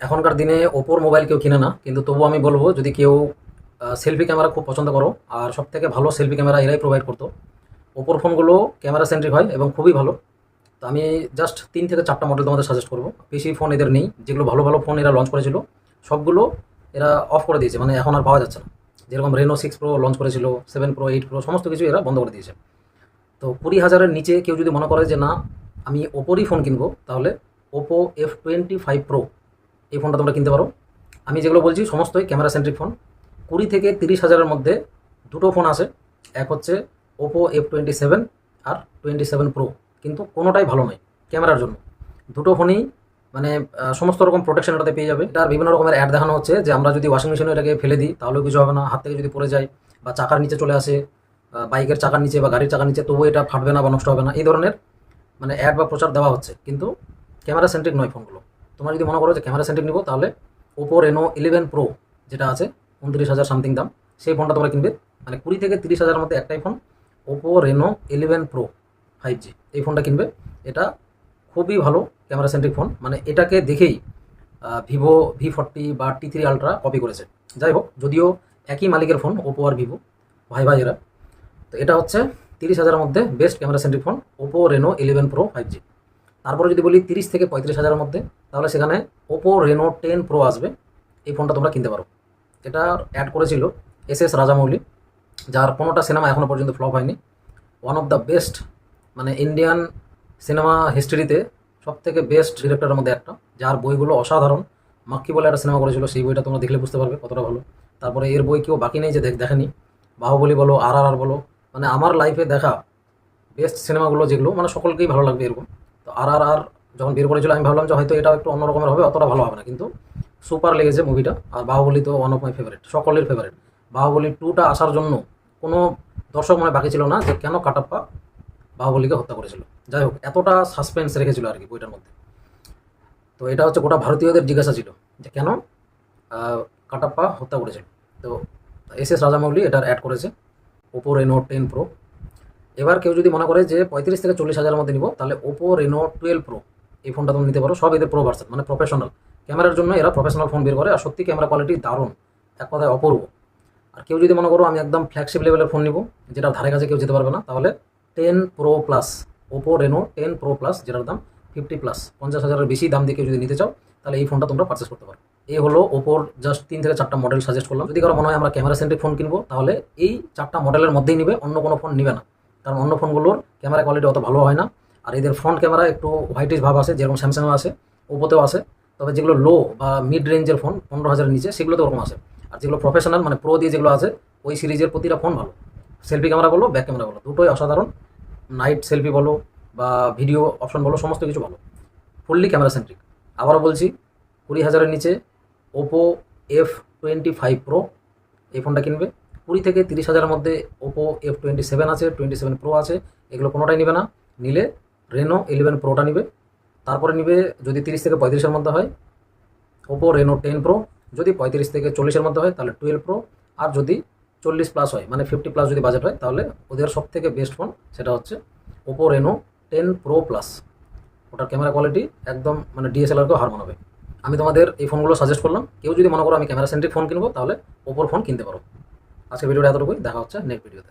এখনকার দিনে ওপোর মোবাইল কেউ কিনে না, কিন্তু তবু আমি বলব যদি কেউ সেলফি ক্যামেরা খুব পছন্দ করো, আর সব থেকে ভালো সেলফি ক্যামেরা এরাই প্রোভাইড করতো। ওপোর ফোনগুলো ক্যামেরা সেন্ট্রিক হয় এবং খুবই ভালো। তো আমি জাস্ট তিন থেকে চারটা মডেল তোমাদের সাজেস্ট করব। বেশি ফোন এদের নেই, যেগুলো ভালো ভালো ফোন এরা লঞ্চ করেছিল। সবগুলো এরা অফ করে দিয়েছে মানে এখন আর পাওয়া যাচ্ছে না। যেরকম রেনো সিক্স প্রো লঞ্চ করেছিল সেভেন প্রো এইট প্রো সমস্ত কিছু এরা বন্ধ করে দিয়েছে। তো কুড়ি হাজারের নিচে কেউ যদি মনে করে যে না, আমি ওপোরই ফোন কিনবো, তাহলে Oppo F twenty five pro এই ফোনটা তোমরা কিনতে পারো। আমি যেগুলো বলছি, সমস্তই ক্যামেরা সেন্ট্রিক ফোন। কুড়ি থেকে তিরিশ হাজারের মধ্যে দুটো ফোন আছে। এক হচ্ছে ওপো এফ টোয়েন্টি সেভেন আর টোয়েন্টি সেভেন প্রো কিন্তু কোনোটাই ভালো নয় ক্যামেরার জন্য। দুটো ফোনই মানে সমস্ত রকম প্রোটেকশন এটাতে পেয়ে যাবে। এটার বিভিন্ন রকমের অ্যাড দেখানো হচ্ছে যে আমরা যদি ওয়াশিং মেশিনে এটাকে ফেলে দিই, তাহলেও কিছু হবে না। হাত থেকে যদি পড়ে যায় বা চাকার নিচে চলে আসে বাইকের চাকার নিচে বা গাড়ির চাকার নিচে, তবুও এটা ফাটবে না বা নষ্ট হবে না। এই ধরনের মানে অ্যাড বা প্রচার দেওয়া হচ্ছে। কিন্তু ক্যামেরা সেন্ট্রিক নয় ফোনগুলো। তোমরা যদি মনে করো যে ক্যামেরা সেন্ট্রিক নিবো, তাহলে ওপো রেনো ইলেভেন প্রো যেটা আছে, উনত্রিশ হাজার সামথিং দাম। সেই ফোনটা তোমরা কিনবে। মানে কুড়ি থেকে তিরিশ হাজারের মধ্যে একটাই phone Oppo Reno eleven pro five G এই ফোনটা কিনবে। এটা খুবই ভালো ক্যামেরা সেন্ট্রিক ফোন মানে এটাকে দেখেই ভিভো ভি ফর্টি বা টি থ্রি আলট্রা কপি করেছে। যাই হোক, যদিও একই মালিকের ফোন ওপো আর ভিভো। ভাই ভাই এরা। তো এটা হচ্ছে তিরিশ হাজারের মধ্যে best camera centric phone Oppo Reno eleven pro five G তারপরে যদি বলি তিরিশ থেকে পঁয়ত্রিশ হাজারের মধ্যে, তাহলে সেখানে ওপো রেনো টেন প্রো আসবে। এই ফোনটা তোমরা কিনতে পারো। এটা অ্যাড করেছিল এস এস রাজামৌলি, যার কোনোটা সিনেমা এখনও পর্যন্ত ফ্লপ হয়নি। ওয়ান অফ দ্য বেস্ট মানে ইন্ডিয়ান সিনেমা হিস্ট্রিতে সব থেকে বেস্ট ডিরেক্টরের মধ্যে একটা, যার বইগুলো অসাধারণ। মাক্কি বলে একটা সিনেমা করেছিল, সেই বইটা তোমরা দেখলে বুঝতে পারবে কতটা ভালো। তারপরে এর বই কেউ বাকি নেই যে দেখ দেখেনি। বাহুবলি বলো আর আর আর বলো মানে আমার লাইফে দেখা বেস্ট সিনেমাগুলো যেগুলো মানে সকলকেই ভালো লাগবে এরকম। তো আর আর আর যখন বের করেছিল, আমি ভাবলাম যে হয়তো এটা একটু অন্যরকমের হবে, অতটা ভালো হবে না। কিন্তু সুপার লেগেছে মুভিটা আর বাহুবলি তো ওয়ান অফ মাই ফেভারিট সকলের ফেভারিট বাহুবলি টুটা আসার জন্য কোনো দর্শক মনে বাকি ছিল না যে কেন কাটাপ্পা বাহুবলীকে হত্যা করেছিল। যাই হোক, এতটা সাসপেন্স রেখেছিল আর কি বইটার মধ্যে। তো এটা হচ্ছে গোটা ভারতীয়দের জিজ্ঞাসা ছিল যে কেন কাটাপ্পা হত্যা করেছিল। তো এস এস রাজামৌলি এটার অ্যাড করেছে ওপো রেনো টেন প্রো এবার কেউ যদি মনে করে যে পঁয়ত্রিশ থেকে চল্লিশ হাজারের মধ্যে নিব, তাহলে ওপো রেনো টুয়েলভ প্রো এই ফোনটা তুমি নিতে পারো। সব এদের প্রো ভার্সন মানে প্রফেশনাল ক্যামেরার জন্য এরা প্রফেশনাল ফোন বের করে আর সত্যি ক্যামেরা কোয়ালিটি দারুণ, এক কথায় অপূর্ব। আর কেউ যদি মনে করো আমি একদম ফ্ল্যাগশিপ লেভেলের ফোন নিব যেটা ধারে কাছে কেউ যেতে পারবে না, তাহলে ten pro plus Oppo Reno ten pro plus যেটার দাম ফিফটি প্লাস পঞ্চাশ হাজারের বেশি দাম দিয়ে কেউ যদি নিতে চাও, তাহলে এই ফোনটা তোমরা পারচেস করতে পারো। এই হলো ওপোর জাস্ট তিন থেকে চারটা মডেল সাজেস্ট করলাম। যদি কারও মনে হয় আমরা ক্যামেরা সেন্ট্রিক ফোন কিনবো, তাহলে এই চারটা মডেলের মধ্যেই নিবে, অন্য কোনো ফোন নিবে না। কারণ অন্য ফোনগুলোর ক্যামেরা কোয়ালিটি অত ভালো হয় না। আর এদের ফ্রন্ট ক্যামেরা একটু হোয়াইটিশ ভাব আছে, যেরকম স্যামসাংও আছে ওপোতেও আছে। তবে যেগুলো লো বা মিড রেঞ্জের ফোন পনেরো হাজারের নিচে, সেগুলোতে ওরকম আছে। আর যেগুলো প্রফেশনাল মানে প্রো দিয়ে যেগুলো আছে, ওই সিরিজের প্রতিটা ফোন ভালো। সেলফি ক্যামেরা বলো ব্যাক ক্যামেরা বলো, দুটোই অসাধারণ। নাইট সেলফি বলো বা ভিডিও অপশন বলো, সমস্ত কিছু ভালো। ফুললি ক্যামেরা সেন্ট্রিক আবারও বলছি, কুড়ি হাজারের নিচে Oppo F twenty five pro এই ফোনটা কিনবে। কুড়ি থেকে তিরিশ হাজারের মধ্যে ওপো এফ টোয়েন্টি সেভেন আছে টোয়েন্টি সেভেন প্রো আছে, এগুলো কোনোটাই নিবে না। নিলে রেনো ইলেভেন প্রোটা নিবে। তারপরে নিবে যদি তিরিশ থেকে পঁয়ত্রিশের মধ্যে হয় ওপো রেনো টেন প্রো যদি পঁয়ত্রিশ থেকে চল্লিশের মধ্যে হয়, তাহলে টুয়েলভ প্রো আর যদি চল্লিশ প্লাস হয় মানে ফিফটি প্লাস যদি বাজেট হয়, তাহলে ওদের সব থেকে বেস্ট ফোন সেটা হচ্ছে Oppo Reno ten pro plus ওটার ক্যামেরা কোয়ালিটি একদম মানে ডিএসএলআরকেও হার মানাবে। আমি তোমাদের এই ফোনগুলো সাজেস্ট করলাম। কেউ যদি মনে করো আমি ক্যামেরা সেন্ট্রিক ফোন কিনবো, তাহলে ওপোর ফোন কিনতে পারো। আজকে ভিডিওটা এতটুকুই দেখা হচ্ছে নেক্সট ভিডিওতে